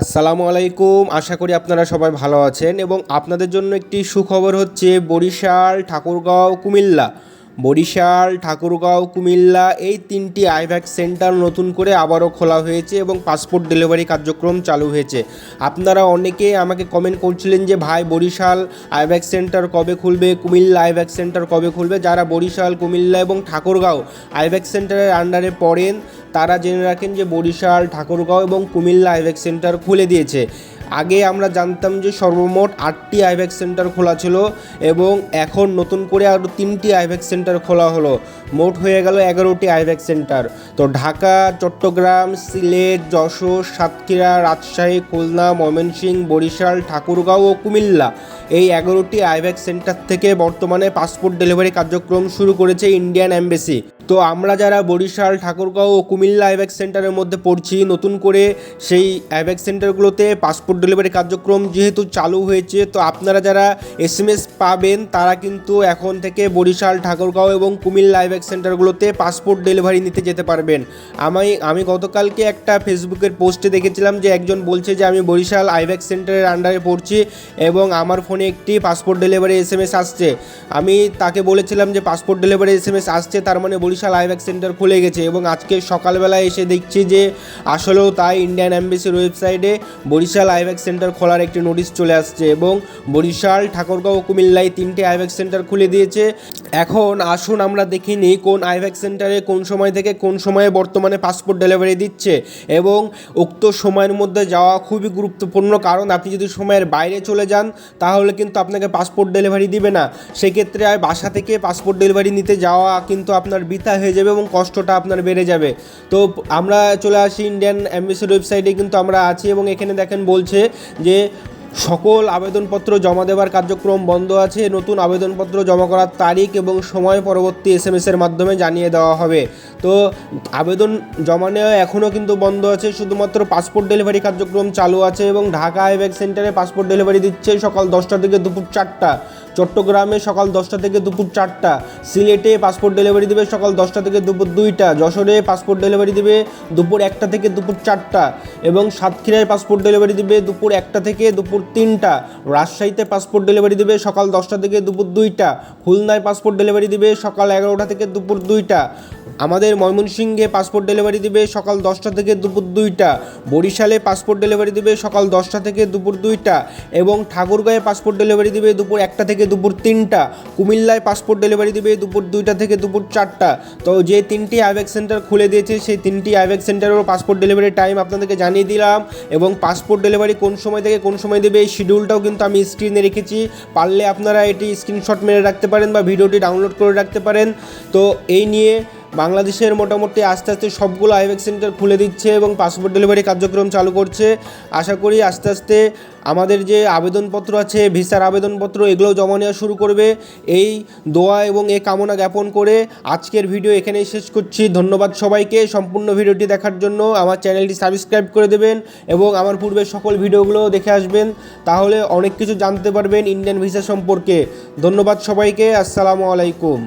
আসসালামু আলাইকুম। আশা করি আপনারা সবাই ভালো আছেন এবং আপনাদের জন্য একটি সুখবর হচ্ছে বরিশাল, ঠাকুরগাঁও, কুমিল্লা। বরিশাল, ঠাকুরগাঁও, কুমিল্লা এই তিনটি আইভ্যাক সেন্টার নতুন করে আবারও খোলা হয়েছে এবং পাসপোর্ট ডেলিভারি কার্যক্রম চালু হয়েছে। আপনারা অনেকে আমাকে কমেন্ট করছিলেন যে, ভাই, বরিশাল আইভ্যাক সেন্টার কবে খুলবে? কুমিল্লা আইভ্যাক সেন্টার কবে খুলবে? যারা বরিশাল, কুমিল্লা এবং ঠাকুরগাঁও আইভ্যাক সেন্টারের আন্ডারে পড়েন তারা জেনে রাখেন যে বরিশাল, ঠাকুরগাঁও এবং কুমিল্লা আইভ্যাক সেন্টার খুলে দিয়েছে। আগে আমরা জানতাম যে সর্বমোট আটটি আইভ্যাক সেন্টার খোলা ছিল এবং এখন নতুন করে আরও তিনটি আইভ্যাক সেন্টার খোলা হলো। মোট হয়ে গেল এগারোটি আইভ্যাক সেন্টার। তো ঢাকা, চট্টগ্রাম, সিলেট, যশোর, সাতক্ষীরা, রাজশাহী, খুলনা, ময়মনসিংহ, বরিশাল, ঠাকুরগাঁও ও কুমিল্লা এই এগারোটি আইভ্যাক সেন্টার থেকে বর্তমানে পাসপোর্ট ডেলিভারি কার্যক্রম শুরু করেছে ইন্ডিয়ান এমবেসি। তো আমরা যারা বরিশাল, ঠাকুরগাঁও ও কুমিল্লা আইভ্যাক সেন্টারের মধ্যে পড়ছি, নতুন করে সেই আইভ্যাক সেন্টারগুলোতে পাসপোর্ট ডেলিভারি কার্যক্রম যেহেতু চালু হয়েছে, তো আপনারা যারা এস এম এস পাবেন, তারা কিন্তু এখন থেকে বরিশাল, ঠাকুরগাঁও এবং কুমিল্লা আইভ্যাক সেন্টারগুলোতে পাসপোর্ট ডেলিভারি নিতে যেতে পারবেন। আমি আমি গতকালকে একটা ফেসবুকের পোস্টে দেখেছিলাম যে একজন বলছে যে আমি বরিশাল আইভ্যাক সেন্টারের আন্ডারে পড়ছি এবং আমার ফোনে একটি passport delivery S M S আসছে। আমি তাকে বলেছিলাম যে passport delivery S M S আসছে, তার মানে বরিশাল আইভ্যাক সেন্টার খুলে গেছে এবং আজকে সকালবেলায় এসে দেখছি যে আসলেও তাই ইন্ডিয়ান অ্যাম্বাসির ওয়েবসাইটে বরিশাল আইভ্যাক সেন্টার খোলার একটি নোটিশ চলে আসছে এবং বরিশাল, ঠাকুরগাঁও কুমিল্লায় তিনটে আইভ্যাক সেন্টার খুলে দিয়েছে। এখন আসুন আমরা দেখে নিই কোন আইভ্যাক সেন্টারে কোন সময় থেকে কোন সময়ে বর্তমানে পাসপোর্ট ডেলিভারি দিচ্ছে। এবং উক্ত সময়ের মধ্যে যাওয়া খুবই গুরুত্বপূর্ণ কারণ, আপনি যদি সময়ের বাইরে চলে যান, তাহলে কিন্তু আপনাকে পাসপোর্ট ডেলিভারি দিবে না। সেক্ষেত্রে আর বাসা থেকে পাসপোর্ট ডেলিভারি নিতে যাওয়া কিন্তু আপনার বৃথা হয়ে যাবে এবং কষ্টটা আপনার বেড়ে যাবে। তো আমরা চলে আসি ইন্ডিয়ান অ্যাম্বাসির ওয়েবসাইটে কিন্তু আমরা আছি এবং এখানে দেখেন বলছে যে সকল আবেদনপত্র জমা দেওয়ার কার্যক্রম বন্ধ আছে। নতুন আবেদনপত্র জমা করার তারিখ এবং সময় পরবর্তী এস এম এসের মাধ্যমে জানিয়ে দেওয়া হবে। তো আবেদন জমা নেওয়া এখনও কিন্তু বন্ধ আছে। শুধুমাত্র পাসপোর্ট ডেলিভারি কার্যক্রম চালু আছে এবং ঢাকা আইব্যাক সেন্টারে পাসপোর্ট ডেলিভারি দিচ্ছে সকাল দশটা থেকে দুপুর চারটা। চট্টগ্রামে সকাল দশটা থেকে দুপুর চারটা, সিলেটে পাসপোর্ট ডেলিভারি দেবে সকাল দশটা থেকে দুপুর দুইটা, যশোরে পাসপোর্ট ডেলিভারি দেবে দুপুর একটা থেকে দুপুর চারটা এবং সাতক্ষীরায় পাসপোর্ট ডেলিভারি দেবে দুপুর একটা থেকে দুপুর তিনটা, রাজশাহীতে পাসপোর্ট ডেলিভারি দেবে সকাল দশটা থেকে দুপুর দুইটা, খুলনায় পাসপোর্ট ডেলিভারি দেবে সকাল এগারোটা থেকে দুপুর দুইটা আমাদের ময়মনসিংহে পাসপোর্ট ডেলিভারি দেবে সকাল দশটা থেকে দুপুর দুইটা। বরিশালে পাসপোর্ট ডেলিভারি দেবে সকাল দশটা থেকে দুপুর দুইটা। এবং ঠাকুরগাঁয়ে পাসপোর্ট ডেলিভারি দেবে দুপুর একটা থেকে দুপুর তিনটা। কুমিল্লায় পাসপোর্ট ডেলিভারি দেবে দুপুর দুইটা থেকে দুপুর চারটা। তো যে তিনটি আইভ্যাক সেন্টার খুলে দিয়েছে, সেই তিনটি আইভ্যাক সেন্টারেরও পাসপোর্ট ডেলিভারি টাইম আপনাদেরকে জানিয়ে দিলাম। এবং পাসপোর্ট ডেলিভারি কোন সময় থেকে কোন সময় দেবে এই শিডিউলটাও কিন্তু আমি স্ক্রিনে রেখেছি। পারলে আপনারা এটি স্ক্রিনশট মেরে রাখতে পারেন বা ভিডিওটি ডাউনলোড করে রাখতে পারেন। তো এই নিয়ে বাংলাদেশের মোটামুটি আস্তে আস্তে সবগুলো আইভ্যাক সেন্টার খুলে দিচ্ছে এবং পাসপোর্ট ডেলিভারি কার্যক্রম চালু করছে। আশা করি আস্তে আস্তে আমাদের যে আবেদনপত্র আছে, ভিসার আবেদনপত্র এগুলো জমা নেওয়া শুরু করবে। এই দোয়া এবং এ কামনা জ্ঞাপন করে আজকের ভিডিও এখানেই শেষ করছি। ধন্যবাদ সবাইকে। সম্পূর্ণ ভিডিওটি দেখার জন্য আমার চ্যানেলটি সাবস্ক্রাইব করে দেবেন এবং আমার পূর্বের সকল ভিডিওগুলো দেখে আসবেন। তাহলে অনেক কিছু জানতে পারবেন ইন্ডিয়ান ভিসা সম্পর্কে। ধন্যবাদ সবাইকে। আসসালামু আলাইকুম।